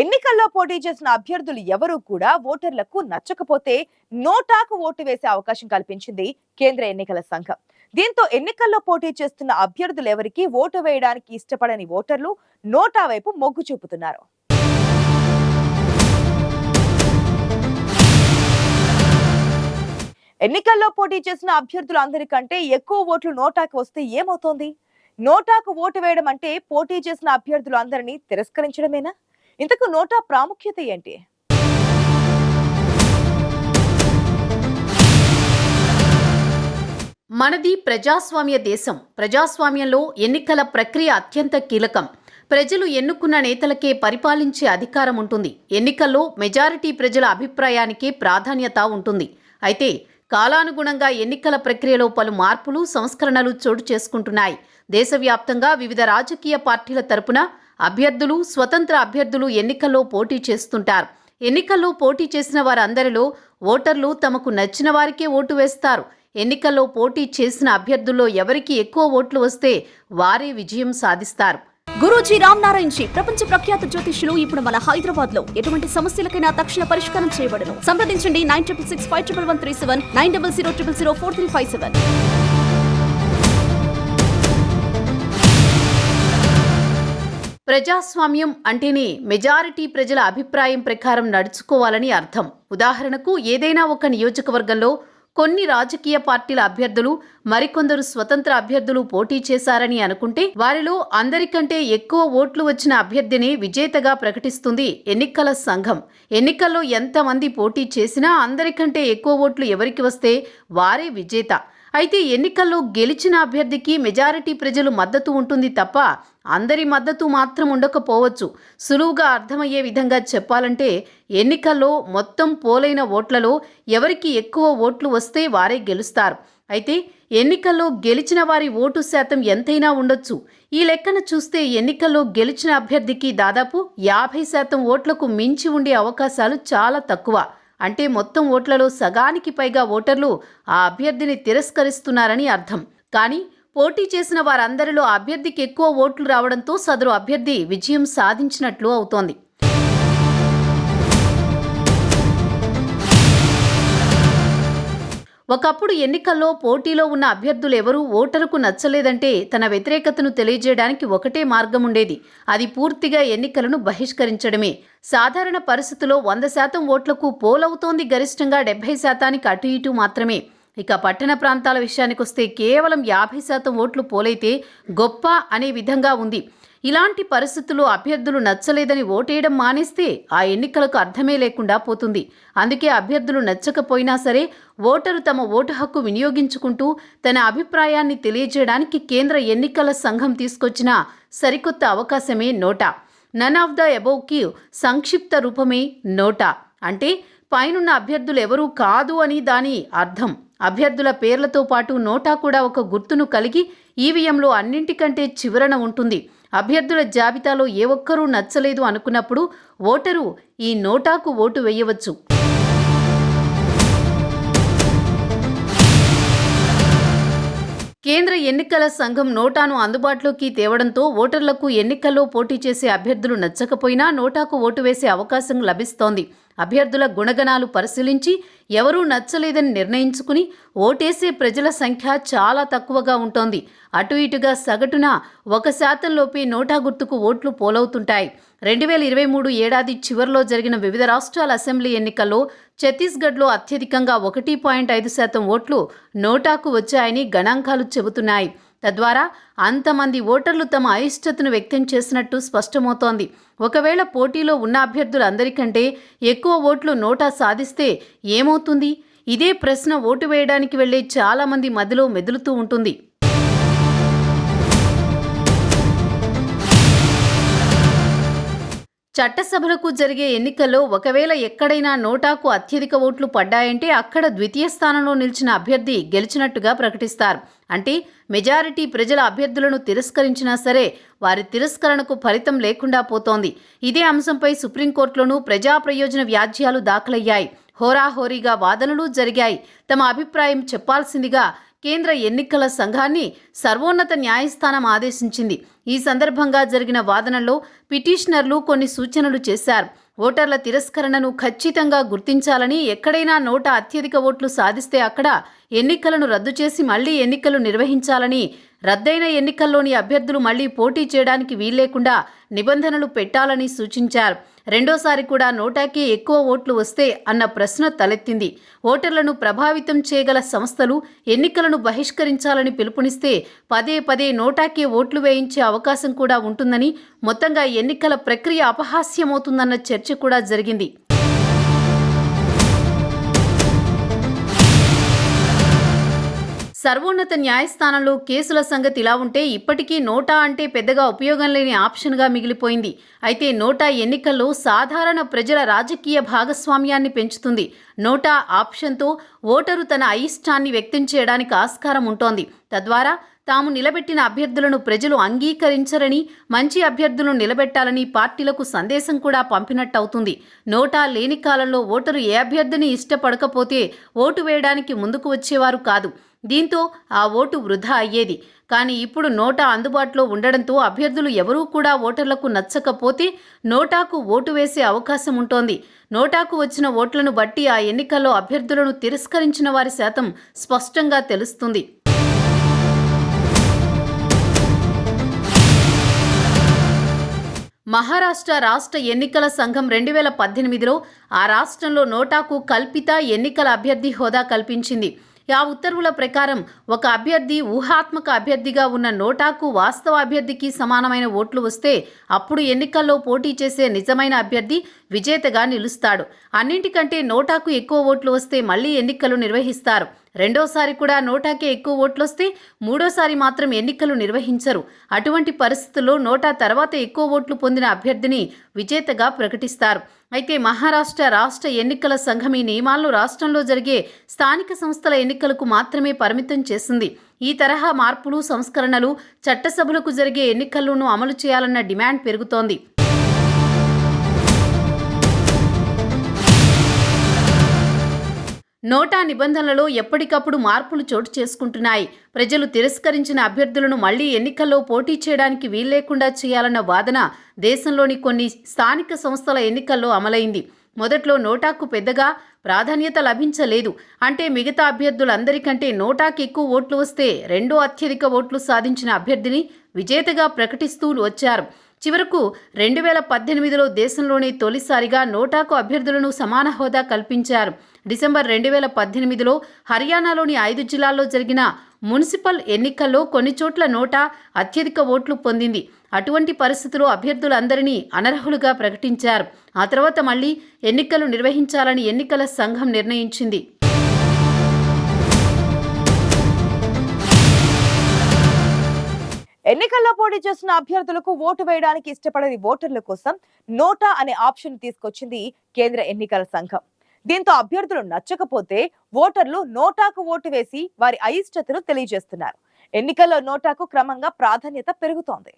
ఎన్నికల్లో పోటీ చేసిన అభ్యర్థులు ఎవరూ కూడా ఓటర్లకు నచ్చకపోతే నోటాకు ఓటు వేసే అవకాశం కల్పించింది కేంద్ర ఎన్నికల సంఘం. దీంతో ఎన్నికల్లో పోటీ చేస్తున్న అభ్యర్థులు ఎవరికి ఓటు వేయడానికి ఇష్టపడని ఓటర్లు నోటా వైపు మొగ్గు చూపుతున్నారు. ఎన్నికల్లో పోటీ చేసిన అభ్యర్థులు అందరికంటే ఎక్కువ ఓట్లు నోటాకు వస్తే ఏమవుతోంది? నోటాకు ఓటు వేయడం అంటే పోటీ చేసిన అభ్యర్థులు అందరినీ తిరస్కరించడమేనా? ఇంతకు నోటా ప్రాముఖ్యత ఏంటి? మనది ప్రజాస్వామ్య దేశం. ప్రజాస్వామ్యంలో ఎన్నికల ప్రక్రియ అత్యంత కీలకం. ప్రజలు ఎన్నుకున్న నేతలకే పరిపాలించే అధికారం ఉంటుంది. ఎన్నికల్లో మెజారిటీ ప్రజల అభిప్రాయానికే ప్రాధాన్యత ఉంటుంది. అయితే కాలానుగుణంగా ఎన్నికల ప్రక్రియలో పలు మార్పులు సంస్కరణలు చోటు చేసుకుంటున్నాయి. దేశవ్యాప్తంగా వివిధ రాజకీయ పార్టీల తరపున అభ్యర్థులు స్వతంత్ర అభ్యర్థులు ఎన్నికల్లో పోటీ చేస్తుంటారు. ఎన్నికల్లో పోటీ చేసిన వారందరిలో ఓటర్లు తమకు నచ్చిన వారికే ఓటు వేస్తారు. ఎన్నికల్లో పోటీ చేసిన అభ్యర్థుల్లో ఎవరికి ఎక్కువ ఓట్లు వస్తే వారే విజయం సాధిస్తారు. గురూజీ రామ్ నారాయణ్ జీ ప్రపంచ ప్రఖ్యాత జ్యోతిష్యులు ఇప్పుడు మన హైదరాబాద్లో ఎటువంటి సమస్యలకైనా తక్షణ పరిష్కారం చేయబడను. సంప్రదించండి nine triple six five triple one three seven nine double zero triple zero four three five seven. ప్రజాస్వామ్యం అంటేనే మెజారిటీ ప్రజల అభిప్రాయం ప్రకారం నడుచుకోవాలని అర్థం. ఉదాహరణకు ఏదైనా ఒక నియోజకవర్గంలో కొన్ని రాజకీయ పార్టీల అభ్యర్థులు మరికొందరు స్వతంత్ర అభ్యర్థులు పోటీ చేశారని అనుకుంటే వారిలో అందరికంటే ఎక్కువ ఓట్లు వచ్చిన అభ్యర్థిని విజేతగా ప్రకటిస్తుంది ఎన్నికల సంఘం. ఎన్నికల్లో ఎంతమంది పోటీ చేసినా అందరికంటే ఎక్కువ ఓట్లు ఎవరికి వస్తే వారే విజేత. అయితే ఎన్నికల్లో గెలిచిన అభ్యర్థికి మెజారిటీ ప్రజలు మద్దతు ఉంటుంది తప్ప అందరి మద్దతు మాత్రం ఉండకపోవచ్చు. సులువుగా అర్థమయ్యే విధంగా చెప్పాలంటే ఎన్నికల్లో మొత్తం పోలైన ఓట్లలో ఎవరికి ఎక్కువ ఓట్లు వస్తే వారే గెలుస్తారు. అయితే ఎన్నికల్లో గెలిచిన వారి ఓటు శాతం ఎంతైనా ఉండొచ్చు. ఈ లెక్కన చూస్తే ఎన్నికల్లో గెలిచిన అభ్యర్థికి దాదాపు యాభై శాతం ఓట్లకు మించి ఉండే అవకాశాలు చాలా తక్కువ. అంటే మొత్తం ఓట్లలో సగానికి పైగా ఓటర్లు ఆ అభ్యర్థిని తిరస్కరిస్తున్నారని అర్థం. కానీ పోటీ చేసిన వారందరిలో అభ్యర్థికి ఎక్కువ ఓట్లు రావడంతో సదరు అభ్యర్థి విజయం సాధించినట్లు అవుతోంది. ఒకప్పుడు ఎన్నికల్లో పోటీలో ఉన్న అభ్యర్థులు ఎవరూ ఓటరుకు నచ్చలేదంటే తన వ్యతిరేకతను తెలియజేయడానికి ఒకటే మార్గం ఉండేది అది పూర్తిగా ఎన్నికలను బహిష్కరించడమే. సాధారణ పరిస్థితుల్లో వంద శాతం ఓట్లకు పోలవుతోంది గరిష్టంగా డెబ్బై శాతానికి అటు ఇటు మాత్రమే. ఇక పట్టణ ప్రాంతాల విషయానికొస్తే కేవలం యాభై శాతం ఓట్లు పోలైతే గొప్ప అనే విధంగా ఉంది. ఇలాంటి పరిస్థితుల్లో అభ్యర్థులు నచ్చలేదని ఓటేయడం మానేస్తే ఆ ఎన్నికలకు అర్థమే లేకుండా పోతుంది. అందుకే అభ్యర్థులు నచ్చకపోయినా సరే ఓటరు తమ ఓటు హక్కు వినియోగించుకుంటూ తన అభిప్రాయాన్ని తెలియజేయడానికి కేంద్ర ఎన్నికల సంఘం తీసుకొచ్చిన సరికొత్త అవకాశమే నోటా. నన్ ఆఫ్ ద అబౌవ్కి సంక్షిప్త రూపమే నోటా. అంటే పైనున్న అభ్యర్థులు ఎవరూ కాదు అని దాని అర్థం. అభ్యర్థుల పేర్లతో పాటు నోటా కూడా ఒక గుర్తును కలిగి ఈవీఎంలో అన్నింటికంటే చివరన ఉంటుంది. అభ్యర్థుల జాబితాలో ఏ ఒక్కరూ నచ్చలేదు అనుకున్నప్పుడు ఓటరు ఈ నోటాకు ఓటు వేయవచ్చు. కేంద్ర ఎన్నికల సంఘం నోటాను అందుబాటులోకి తేవడంతో ఓటర్లకు ఎన్నికల్లో పోటీ చేసే అభ్యర్థులు నచ్చకపోయినా నోటాకు ఓటు వేసే అవకాశం లభిస్తోంది. అభ్యర్థుల గుణగణాలు పరిశీలించి ఎవరూ నచ్చలేదని నిర్ణయించుకుని ఓటేసే ప్రజల సంఖ్య చాలా తక్కువగా ఉంటోంది. అటు ఇటుగా సగటున ఒక శాతంలోపే నోటా గుర్తుకు ఓట్లు పోలవుతుంటాయి. రెండు వేల ఇరవై మూడు ఏడాది చివరిలో జరిగిన వివిధ రాష్ట్రాల అసెంబ్లీ ఎన్నికల్లో ఛత్తీస్గఢ్లో అత్యధికంగా ఒకటి పాయింట్ ఐదు శాతం ఓట్లు నోటాకు వచ్చాయని గణాంకాలు చెబుతున్నాయి. తద్వారా అంతమంది ఓటర్లు తమ అయిష్టతను వ్యక్తం చేసినట్టు స్పష్టమవుతోంది. ఒకవేళ పోటీలో ఉన్న అభ్యర్థులందరికంటే ఎక్కువ ఓట్లు నోటా సాధిస్తే ఏమవుతుంది? ఇదే ప్రశ్న ఓటు వేయడానికి వెళ్ళే చాలామంది మదిలో మెదులుతూ ఉంటుంది. చట్టసభలకు జరిగే ఎన్నికల్లో ఒకవేళ ఎక్కడైనా నోటాకు అత్యధిక ఓట్లు పడ్డాయంటే అక్కడ ద్వితీయ స్థానంలో నిలిచిన అభ్యర్థి గెలిచినట్టుగా ప్రకటిస్తారు. అంటే మెజారిటీ ప్రజల అభ్యర్థులను తిరస్కరించినా సరే వారి తిరస్కరణకు ఫలితం లేకుండా పోతోంది. ఇదే అంశంపై సుప్రీంకోర్టులోనూ ప్రజా ప్రయోజన వ్యాజ్యాలు దాఖలయ్యాయి. హోరాహోరీగా వాదనలు జరిగాయి. తమ అభిప్రాయం చెప్పాల్సిందిగా కేంద్ర ఎన్నికల సంఘాన్ని సర్వోన్నత న్యాయస్థానం ఆదేశించింది. ఈ సందర్భంగా జరిగిన వాదనలో పిటిషనర్లు కొన్ని సూచనలు చేశారు. ఓటర్ల తిరస్కరణను ఖచ్చితంగా గుర్తించాలని ఎక్కడైనా నోట అత్యధిక ఓట్లు సాధిస్తే అక్కడ ఎన్నికలను రద్దు చేసి మళ్ళీ ఎన్నికలు నిర్వహించాలని రద్దయిన ఎన్నికల్లోని అభ్యర్థులు మళ్ళీ పోటీ చేయడానికి వీల్లేకుండా నిబంధనలు పెట్టాలని సూచించారు. రెండోసారి కూడా నోటాకే ఎక్కువ ఓట్లు వస్తే అన్న ప్రశ్న తలెత్తింది. ఓటర్లను ప్రభావితం చేయగల సంస్థలు ఎన్నికలను బహిష్కరించాలని పిలుపునిస్తే పదే పదే నోటాకే ఓట్లు వేయించే అవకాశం కూడా ఉంటుందని మొత్తంగా ఎన్నికల ప్రక్రియ అపహాస్యమవుతుందన్న చర్చ కూడా జరిగింది. సర్వోన్నత న్యాయస్థానంలో కేసుల సంగతి ఇలా ఉంటే ఇప్పటికీ నోటా అంటే పెద్దగా ఉపయోగం లేని ఆప్షన్గా మిగిలిపోయింది. అయితే నోటా ఎన్నికల్లో సాధారణ ప్రజల రాజకీయ భాగస్వామ్యాన్ని పెంచుతుంది. నోటా ఆప్షన్తో ఓటరు తన అయిష్టాన్ని వ్యక్తం చేయడానికి ఆస్కారం ఉంటోంది. తద్వారా తాము నిలబెట్టిన అభ్యర్థులను ప్రజలు అంగీకరించరని మంచి అభ్యర్థులను నిలబెట్టాలని పార్టీలకు సందేశం కూడా పంపినట్టవుతుంది. నోటా లేని కాలంలో ఓటరు ఏ అభ్యర్థిని ఇష్టపడకపోతే ఓటు వేయడానికి ముందుకు వచ్చేవారు కాదు. దీంతో ఆ ఓటు వృధా అయ్యేది. కానీ ఇప్పుడు నోటా అందుబాటులో ఉండడంతో అభ్యర్థులు ఎవరూ కూడా ఓటర్లకు నచ్చకపోతే నోటాకు ఓటు వేసే అవకాశం ఉంటోంది. నోటాకు వచ్చిన ఓట్లను బట్టి ఆ ఎన్నికల్లో అభ్యర్థులను తిరస్కరించిన వారి శాతం స్పష్టంగా తెలుస్తుంది. మహారాష్ట్ర రాష్ట్ర ఎన్నికల సంఘం రెండు వేల పద్దెనిమిదిలో ఆ రాష్ట్రంలో నోటాకు కల్పిత ఎన్నికల అభ్యర్థి హోదా కల్పించింది. ఆ ఉత్తర్వుల ప్రకారం ఒక అభ్యర్థి ఊహాత్మక అభ్యర్థిగా ఉన్న నోటాకు వాస్తవ అభ్యర్థికి సమానమైన ఓట్లు వస్తే అప్పుడు ఎన్నికల్లో పోటీ చేసే నిజమైన అభ్యర్థి విజేతగా నిలుస్తాడు. అన్నింటికంటే నోటాకు ఎక్కువ ఓట్లు వస్తే మళ్ళీ ఎన్నికలు నిర్వహిస్తారు. రెండోసారి కూడా నోటాకే ఎక్కువ ఓట్లొస్తే మూడోసారి మాత్రం ఎన్నికలు నిర్వహించరు. అటువంటి పరిస్థితుల్లో నోటా తర్వాత ఎక్కువ ఓట్లు పొందిన అభ్యర్థిని విజేతగా ప్రకటిస్తారు. అయితే మహారాష్ట్ర రాష్ట్ర ఎన్నికల సంఘం ఈ నియమాలను రాష్ట్రంలో జరిగే స్థానిక సంస్థల ఎన్నికలకు మాత్రమే పరిమితం చేసింది. ఈ తరహా మార్పులు సంస్కరణలు చట్టసభలకు జరిగే ఎన్నికల్లోనూ అమలు చేయాలన్న డిమాండ్ పెరుగుతోంది. నోటా నిబంధనలలో ఎప్పటికప్పుడు మార్పులు చోటు చేసుకుంటున్నాయి. ప్రజలు తిరస్కరించిన అభ్యర్థులను మళ్ళీ ఎన్నికల్లో పోటీ చేయడానికి వీల్లేకుండా చేయాలన్న వాదన దేశంలోని కొన్ని స్థానిక సంస్థల ఎన్నికల్లో అమలైంది. మొదట్లో నోటాకు పెద్దగా ప్రాధాన్యత లభించలేదు. అంటే మిగతా అభ్యర్థులందరికంటే నోటాకు ఎక్కువ ఓట్లు వస్తే రెండో అత్యధిక ఓట్లు సాధించిన అభ్యర్థిని విజేతగా ప్రకటిస్తూ వచ్చారు. చివరకు రెండు వేల పద్దెనిమిదిలో దేశంలోనే తొలిసారిగా నోటాకు అభ్యర్థులను సమాన హోదా కల్పించారు. డిసెంబర్ రెండు వేల పద్దెనిమిదిలో హర్యానాలోని ఐదు జిల్లాల్లో జరిగిన మున్సిపల్ ఎన్నికల్లో కొన్ని చోట్ల నోటా అత్యధిక ఓట్లు పొందింది. అటువంటి పరిస్థితుల్లో అభ్యర్థులందరినీ అనర్హులుగా ప్రకటించారు. ఆ తర్వాత మళ్ళీ ఎన్నికలు నిర్వహించాలని ఎన్నికల సంఘం నిర్ణయించింది. ఎన్నికల్లో పోటీ చేస్తున్న అభ్యర్థులకు ఓటు వేయడానికి ఇష్టపడని ఓటర్ల కోసం నోటా అనే ఆప్షన్ తీసుకొచ్చింది కేంద్ర ఎన్నికల సంఘం. దీంతో అభ్యర్థులు నచ్చకపోతే ఓటర్లు నోటాకు ఓటు వేసి వారి అయిష్టతను తెలియజేస్తున్నారు. ఎన్నికల్లో నోటాకు క్రమంగా ప్రాధాన్యత పెరుగుతోంది.